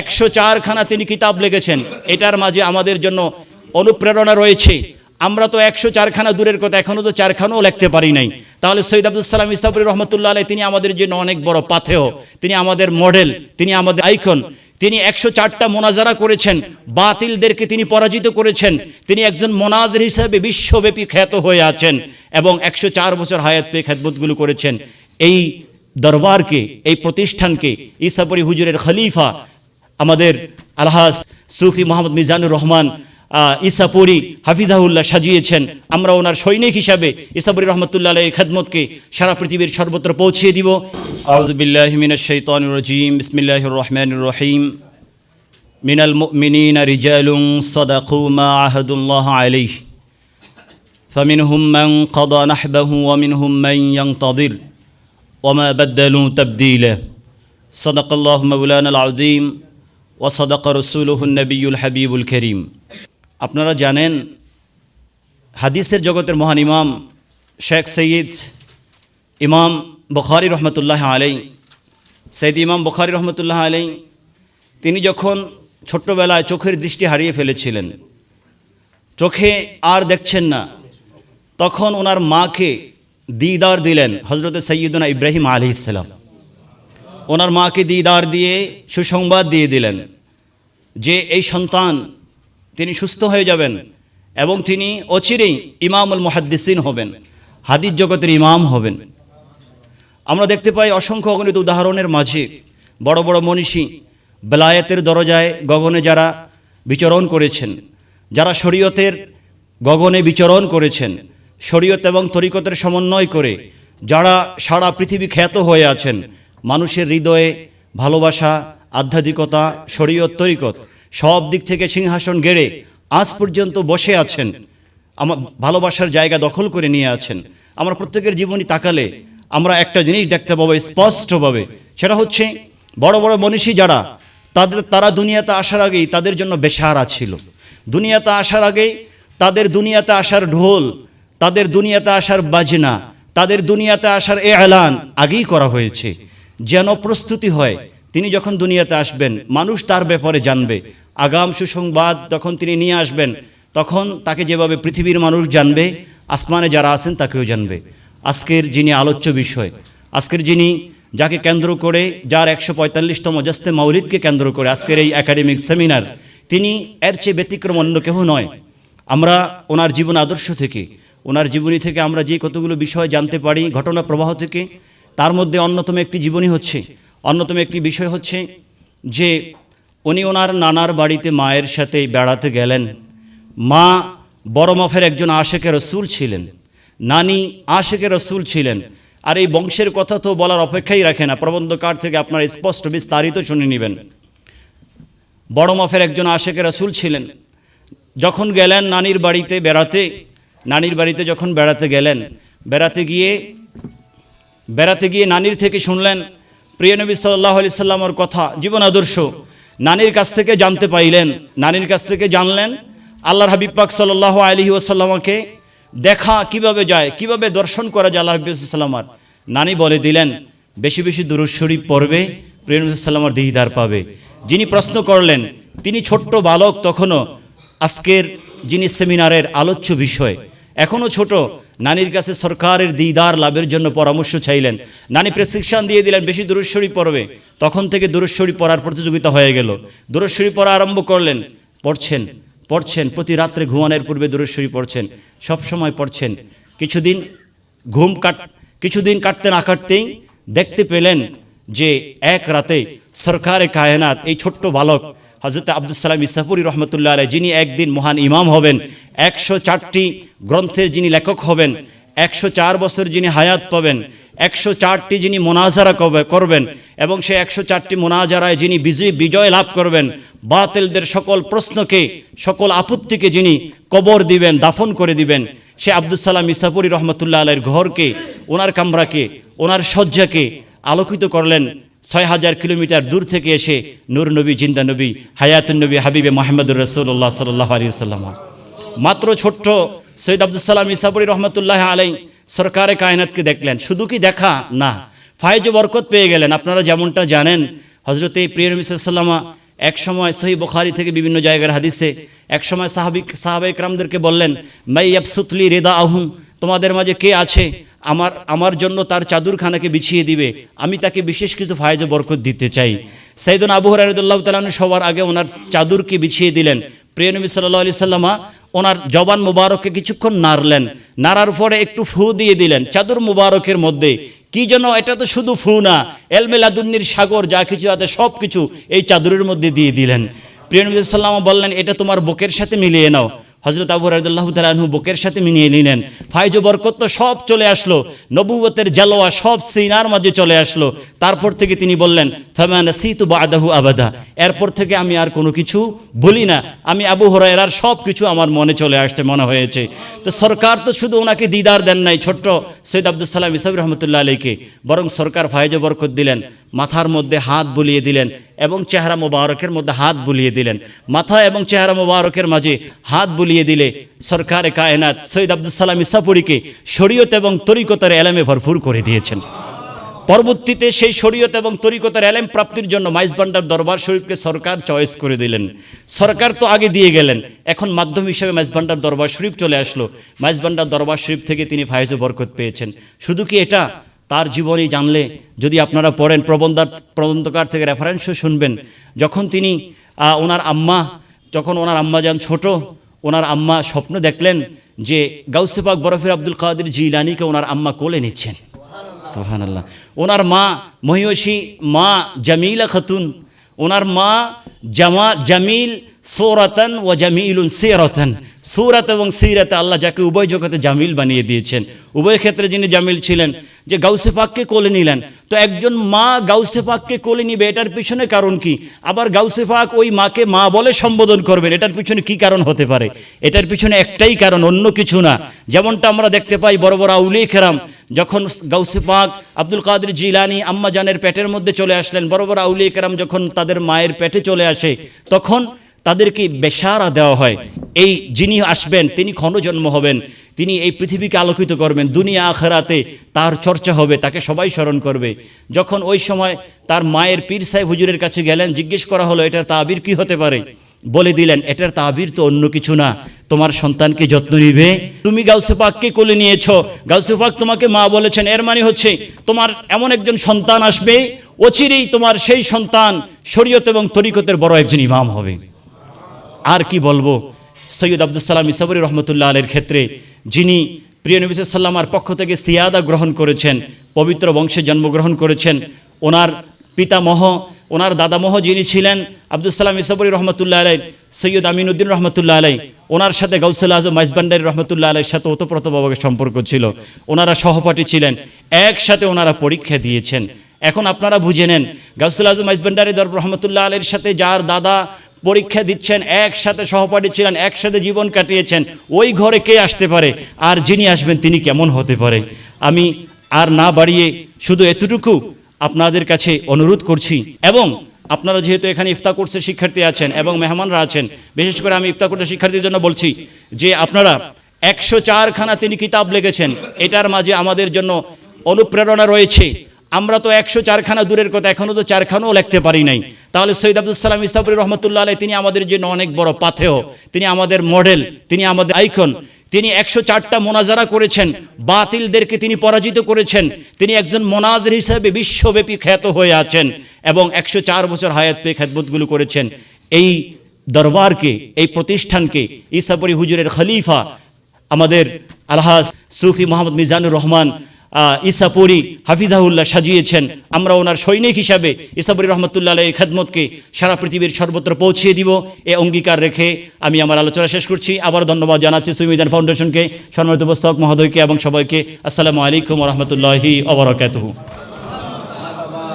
একশো চারখানা তিনি কিতাব লিখেছেন। এটার মাঝে আমাদের জন্য অনুপ্রেরণা রয়েছে। আমরা তো একশো চারখানা দূরের কথা এখনও তো চারখানাও লিখতে পারি নাই। তাহলে সৈয়দ আব্দুল সালাম ইস্তাফুর রহমতুল্লাহ আলাই তিনি আমাদের জন্য অনেক বড় পাথেয়। তিনি আমাদের মডেল, তিনি আমাদের আইকন। তিনি একশো চারটা মোনাজারা করেছেন। বাতিলদেরকে তিনি পরাজিত করেছেন। তিনি একজন মোনাজের হিসাবে বিশ্বব্যাপী খ্যাত হয়ে আছেন এবং একশো চার বছর হায়াত পেয়ে খ্যাতবোধগুলো করেছেন। এই দরবারকে, এই প্রতিষ্ঠানকে ইসাপুরি হুজুরের খলিফা আমাদের আলহাস সুফি মোহাম্মদ মিজানুর রহমান আহ, ইসাপুরি হাফিজাহুল্লাহ সাজিয়েছেন আমরা ওনার সৈনিক হিসাবে ইসাপুরি রহমতুল্লাহ এই খেদমতকে সারা পৃথিবীর সর্বত্র পৌঁছিয়ে দিব আউযুবিল্লাহি মিনাশ শাইতানির রাজীম বিসমিল্লাহির রহমানির রহিম মিনাল মুমিনিনা রিজালুন সাদাকু মা আহাদুল্লাহ আলাইহি فمنهم من قضى نحبه ومنهم من ينتظر وما بدلوا تبديلا صدق الله مولانا العظيم ওয়াসদাক রসুলহুন্নবীল হাবিবুল করিম। আপনারা জানেন, হাদিসের জগতের মহান ইমাম শেখ সৈয়দ ইমাম বখারি রহমতুল্লাহ আলাই সৈয়দ ইমাম বখারি রহমতুল্লাহ আলাই তিনি যখন ছোট্টবেলায় চোখের দৃষ্টি হারিয়ে ফেলেছিলেন, চোখে আর দেখছেন না, তখন ওনার মাকে দিদার দিলেন হজরত সৈয়দনা ইব্রাহিম আলি ইসলাম ওনার মাকে দিদার দিয়ে সুসংবাদ দিয়ে দিলেন যে এই সন্তান, তিনি সুস্থ হয়ে যাবেন এবং তিনি অচিরেই ইমামুল মুহাদ্দিসিন হবেন, হাদিস জগতের ইমাম হবেন। আমরা দেখতে পাই অসংখ্য অগণিত উদাহরণের মাঝে বড় বড় মনীষী বেলায়েতের দরজায় গগনে যারা বিচরণ করেছেন, যারা শরীয়তের গগনে বিচরণ করেছেন, শরীয়ত এবং তরিকতের সমন্বয় করে যারা সারা পৃথিবী খ্যাত হয়ে আছেন মানুষের হৃদয়ে ভালোবাসা, আধ্যাত্মিকতা, শরীয়ত, তরিকত সব দিক থেকে সিংহাসন গেড়ে আজ পর্যন্ত বসে আছেন। আমার ভালোবাসার জায়গা দখল করে নিয়ে আছেন। আমরা প্রত্যেকের জীবনী তাকালে আমরা একটা জিনিস দেখতে পাবো স্পষ্টভাবে। সেটা হচ্ছে বড় বড় মনীষী যারা, তাদের তারা দুনিয়াতে আসার আগেই তাদের জন্য বেসারা ছিল। দুনিয়াতে আসার আগেই তাদের দুনিয়াতে আসার ঢোল, তাদের দুনিয়াতে আসার বাজনা, তাদের দুনিয়াতে আসার এ এলান আগেই করা হয়েছে। যেন প্রস্তুতি হয়। তিনি যখন দুনিয়াতে আসবেন, মানুষ তার ব্যাপারে জানবে। আগাম সুসংবাদ যখন তিনি নিয়ে আসবেন, তখন তাকে যেভাবে পৃথিবীর মানুষ জানবে, আসমানে যারা আছেন তাকেও জানবে। আজকের যিনি আলোচ্য বিষয়, আজকের যিনি যাকে কেন্দ্র করে, যার একশো পঁয়তাল্লিশতম জস্তে মাউলিদকে কেন্দ্র করে আজকের এই একাডেমিক সেমিনার, তিনি এর চেয়ে ব্যতিক্রম অন্য কেউ নয়। আমরা ওনার জীবন আদর্শ থেকে, ওনার জীবনী থেকে আমরা যে কতগুলো বিষয় জানতে পারি, ঘটনা প্রবাহ থেকে তার মধ্যে অন্যতম একটি জীবনী হচ্ছে, অন্যতম একটি বিষয় হচ্ছে যে উনি ওনার নানার বাড়িতে মায়ের সাথে বেড়াতে গেলেন। মা বড় একজন আশেকের রসুল ছিলেন। নানি আশেকের রসুল ছিলেন। আর এই বংশের কথা তো বলার অপেক্ষাই রাখে না। প্রবন্ধকার থেকে আপনার স্পষ্ট বিস্তারিত শুনে নেবেন। বড় মফের একজন আশেকের রসুল ছিলেন। যখন গেলেন নানির বাড়িতে বেড়াতে, নানির বাড়িতে যখন বেড়াতে গেলেন, বেড়াতে গিয়ে বেড়াতে গিয়ে নানির থেকে শুনলেন, প্রিয় নবী সাল্লাহ আলি সাল্লামর কথা, জীবন আদর্শ। নানির কাছ থেকে জানতে পাইলেন, নানির কাছ থেকে জানলেন, আল্লাহর হাবিব পাক সাল্লাহ আলহি ওসাল্লামাকে দেখা কীভাবে যায়, কীভাবে দর্শন করা যায় আল্লাহ হাবিব সাল্লামার নানি বলে দিলেন, বেশি বেশি দুরুদ শরীফ পড়বে, প্রিয় নবী সাল্লামার দিহিদার পাবে। যিনি প্রশ্ন করলেন, তিনি ছোট্ট বালক তখনও আজকের যিনি সেমিনারের আলোচ্য বিষয় এখনও ছোট। নানির কাছে সরকারের দিদার লাভের জন্য পরামর্শ চাইলেন। নানি প্রেসক্রিপশন দিয়ে দিলেন, বেশি দূরস্বরী পড়বে। তখন থেকে দূরস্বরী পড়ার প্রতিযোগিতা হয়ে গেল। দূরস্বরী পড়া আরম্ভ করলেন। পড়ছেন পড়ছেন, প্রতি রাত্রে ঘুমানোর পূর্বে দূরস্বরী পড়ছেন, সব সময় পড়ছেন। কিছুদিন ঘুম কাট, কিছুদিন কাটতে না কাটতেই দেখতে পেলেন যে এক রাতে সরকারে কায়নাত এই ছোট্ট বালক হজরত আব্দুল সালাম ইসাফুরি রহমতুল্লাহ আলাই যিনি একদিন মহান ইমাম হবেন, একশো চারটি গ্রন্থের যিনি লেখক হবেন, একশো চার বছর যিনি হায়াত পাবেন, একশো চারটি যিনি মোনাজারা করবেন, এবং সে একশো চারটি মোনাজারায় যিনি বিজয় বিজয় লাভ করবেন, বাতিলদের সকল প্রশ্নকে, সকল আপত্তিকে যিনি কবর দিবেন, দাফন করে দিবেন, সে আব্দুল সালাম ইসাফুরি রহমতুল্লাহ আলাইয়ের ঘরকে, ওনার কামরাকে, ওনার শয্যাকে আলোকিত করলেন। ছয় হাজার কিলোমিটার দূর থেকে এসে নূর নবী, জিন্দা নবী, হায়াতুন নবী, হাবিবে মোহাম্মদুর রসুল্লাহ সাল্লাহ আলী সাল্লাম মাত্র ছোট্ট সৈয়দ আব্দুল সালাম ইসাফুরি রহমতুল্লাহ আলাই সরকারে কায়নাতকে দেখলেন। শুধু কি দেখা? না। ফায়েজ বরকত পেয়ে গেলেন। আপনারা যেমনটা জানেন হজরতে প্রিয় নবী সাল্লামা এক সময় সহি বখারি থেকে বিভিন্ন জায়গার হাদিসে এক সময় সাহাবিক সাহাবাইক রামদেরকে বললেন, মাই আফসুতলি রেদা আহুম তোমাদের মাঝে কে আছে? আমার আমার জন্য তার চাদুরখানাকে বিছিয়ে দিবে। আমি তাকে বিশেষ কিছু ফায়জ বরকত দিতে চাই। সাইদুন আবু হরারদুল্লাহ তালন সবার আগে ওনার চাদুরকে বিছিয়ে দিলেন। প্রিয় নবী সাল্লাহ আলি সাল্লামা ওনার জবান মুবারককে কিছুক্ষণ নাড়লেন। নাড়ার পরে একটু ফু দিয়ে দিলেন, চাদুর মুবারকের মধ্যে। কি যেন, এটা তো শুধু ফু না এলমেলাদুন্নির সাগর, যা কিছু আছে, সব কিছু এই চাদরের মধ্যে দিয়ে দিলেন। প্রিয় নবী সাল্লামা বললেন, এটা তোমার বুকের সাথে মিলিয়ে নাও। হজরত আবু রাজুল্লাহ তালাহু বুকের সাথে মিলিয়ে নিলেন। ফাইজ বরকত সব চলে আসলো। নবুবতের জালোয়া সব সিনার মাঝে চলে আসলো। তারপর থেকে তিনি বললেন ফামান সিতু বাদাহু আবাদা। এরপর থেকে আমি আর কোনো কিছু বলি না। আমি আবু হরাইরার সব কিছু আমার মনে চলে আসছে, মনে হয়েছে। তো সরকার তো শুধু ওনাকে দিদার দেন নাই, ছোট্ট সৈয়দ আব্দুল সালাম ইসাবি রহমতুল্লাহ আলীকে বরং সরকার ফায়জ বরকত দিলেন। মাথার মধ্যে হাত বুলিয়ে দিলেন এবং চেহারা মোবারকের মধ্যে হাত বুলিয়ে দিলেন। মাথা এবং চেহারা মোবারকের মাঝে হাত বুলিয়ে দিলে সরকারে কায়নাত সৈয়দ আব্দুল সালাম ইসাপুরীকে শরীয়ত এবং তরিকতার এলামে ভরপুর করে দিয়েছেন। পরবর্তীতে সেই শরীয়ত এবং তরিকতার এলেম প্রাপ্তির জন্য মাইজবান্ডার দরবার শরীফকে সরকার চয়েস করে দিলেন। সরকার তো আগে দিয়ে গেলেন, এখন মাধ্যম হিসেবে মাইজবান্ডার দরবার শরীফ চলে আসলো। মাইজবান্ডার দরবার শরীফ থেকে তিনি ফায়েজ বরকত পেয়েছেন। শুধু কি এটা? তার জীবনী জানলে যদি আপনারা পড়েন প্রবন্ধার প্রবন্ধকার থেকে রেফারেন্সও শুনবেন। যখন তিনি ওনার আম্মা, যখন ওনার আম্মা যান ছোট, ওনার আম্মা স্বপ্ন দেখলেন যে গাউসেফাক বরফির আব্দুল কাদের জিলানিকে ওনার আম্মা কোলে নিচ্ছেন। সুহান আল্লাহ ওনার মা মহিষী মা জামিলা খাতুন, ওনার মা জামা জামিল সৌরাতন ও জামিলুন সিরতন। সুরাত এবং সিরাতে আল্লাহ যাকে উভয় জগতে জামিল বানিয়ে দিয়েছেন। উভয় ক্ষেত্রে যিনি জামিল ছিলেন, যে গাউসে পাককে কোলে নিলেন। তো একজন মা গাউসে পাককে কোলে নিবে, এটার পিছনে কারণ কি? আবার গাউসে পাক ওই মাকে মা বলে সম্বোধন করবেন, এটার পিছনে কি কারণ হতে পারে? এটার পিছনে একটাই কারণ, অন্য কিছু না। যেমনটা আমরা দেখতে পাই বড় বড় আউলি খেরাম যখন গাউসে পাক আব্দুল কাদের জিলানি আম্মা জানের পেটের মধ্যে চলে আসলেন, বড় বড় আউলি কেরাম যখন তাদের মায়ের পেটে চলে আসে, তখন তাদেরকে বেশারা দেওয়া হয়। এই যিনি আসবেন, তিনি ক্ষণজন্ম হবেন, তিনি এই পৃথিবীকে আলোকিত করবেন, দুনিয়া, আখেরাতে তার চর্চা হবে, তাকে সবাই স্মরণ করবে। যখন ওই সময় তার মায়ের পীর সাহেব হুজুরের কাছে গেলেন, জিজ্ঞেস করা হলো, এটার তাবির কি হতে পারে? বলে দিলেন, এটার তাবির তো অন্য কিছু না, তোমার সন্তানকে যত্ন নিবে। তুমি গাউসে পাককে কোলে নিয়েছ, গাউসে পাক তোমাকে মা বলেছেন, এর মানে হচ্ছে তোমার এমন একজন সন্তান আসবে, অচিরেই তোমার সেই সন্তান শরীয়ত এবং তরিকতের বড় একজন ইমাম হবে। আর কি বলব? সৈয়দ আব্দুল সালাম ইসাবরি রহমতুল্লাহ আলের ক্ষেত্রে যিনি প্রিয় নবী সাল্লামার পক্ষ থেকে সিয়াদা গ্রহণ করেছেন, পবিত্র বংশে জন্মগ্রহণ করেছেন, ওনার পিতামহ, ওনার দাদামহ যিনি ছিলেন আব্দুল সালাম ইসাবরি রহমতুল্লাহ আলাই, সৈয়দ আমিনুদ্দিন রহমতুল্লাহ আলাই, ওনার সাথে গাউসুল আজম মাইজবান্ডারি রহমতুল্লাহ আলাইয়ের সাথে ওতপ্রোতভাবে সম্পর্ক ছিল। ওনারা সহপাঠী ছিলেন, একসাথে ওনারা পরীক্ষা দিয়েছেন। এখন আপনারা বুঝে নেন, গাউসুল আজম মাইজবান্ডারি দর রহমতুল্লাহ আলের সাথে যার দাদা পরীক্ষা দিচ্ছেন, একসাথে সহপাঠী ছিলেন, একসাথে জীবন কাটিয়েছেন। ওই ঘরে কে আসতে পারে? আর যিনি আসবেন, তিনি কেমন হতে পারে? আমি আর না বাড়িয়ে শুধু এতটুকু আপনাদের কাছে অনুরোধ করছি, এবং আপনারা যেহেতু এখানে ইফতা কোর্সের শিক্ষার্থী আছেন এবং মেহমানরা আছেন, বিশেষ করে আমি ইফতা কোর্সের শিক্ষার্থীদের জন্য বলছি যে আপনারা একশো চারখানা তিনি কিতাব লিখেছেন, এটার মাঝে আমাদের জন্য অনুপ্রেরণা রয়েছে। আমরা তো একশো চারখানা দূরের কথা এখনও তো চারখানাও লিখতে পারি নাই। তাহলে সৈয়দ আব্দুল সালাম রহমতুল্লাহ আলাই তিনি আমাদের জন্য অনেক বড় পাথেয়, তিনি আমাদের মডেল, তিনি আমাদের আইকন, তিনি একশো চারটা মোনাজারা করেছেন, বাতিলদেরকে তিনি পরাজিত করেছেন, তিনি একজন মোনাজের হিসাবে বিশ্বব্যাপী খ্যাত হয়ে আছেন এবং একশো চার বছর হায়াত পেয়ে খ্যাতবোধগুলো করেছেন। এই দরবারকে, এই প্রতিষ্ঠানকে ইসাপুরি হুজুরের খলিফা আমাদের আলহাজ সুফি মোহাম্মদ মিজানুর রহমান ইসাপুরি হাফিজাহুল্লাহ সাজিয়েছেন। আমরা ওনার সৈনিক হিসাবে ইসাপুরি রহমতুল্লাহ এই খেদমতকে সারা পৃথিবীর সর্বত্র পৌঁছিয়ে দিব। এ অঙ্গীকার রেখে আমি আমার আলোচনা শেষ করছি। আবার ধন্যবাদ জানাচ্ছি সুইমিদান ফাউন্ডেশনকে, সম্মানিত পুস্তক মহোদয়কে এবং সবাইকে। আসসালামু আলাইকুম রহমতুল্লাহি অবরাকাতুহু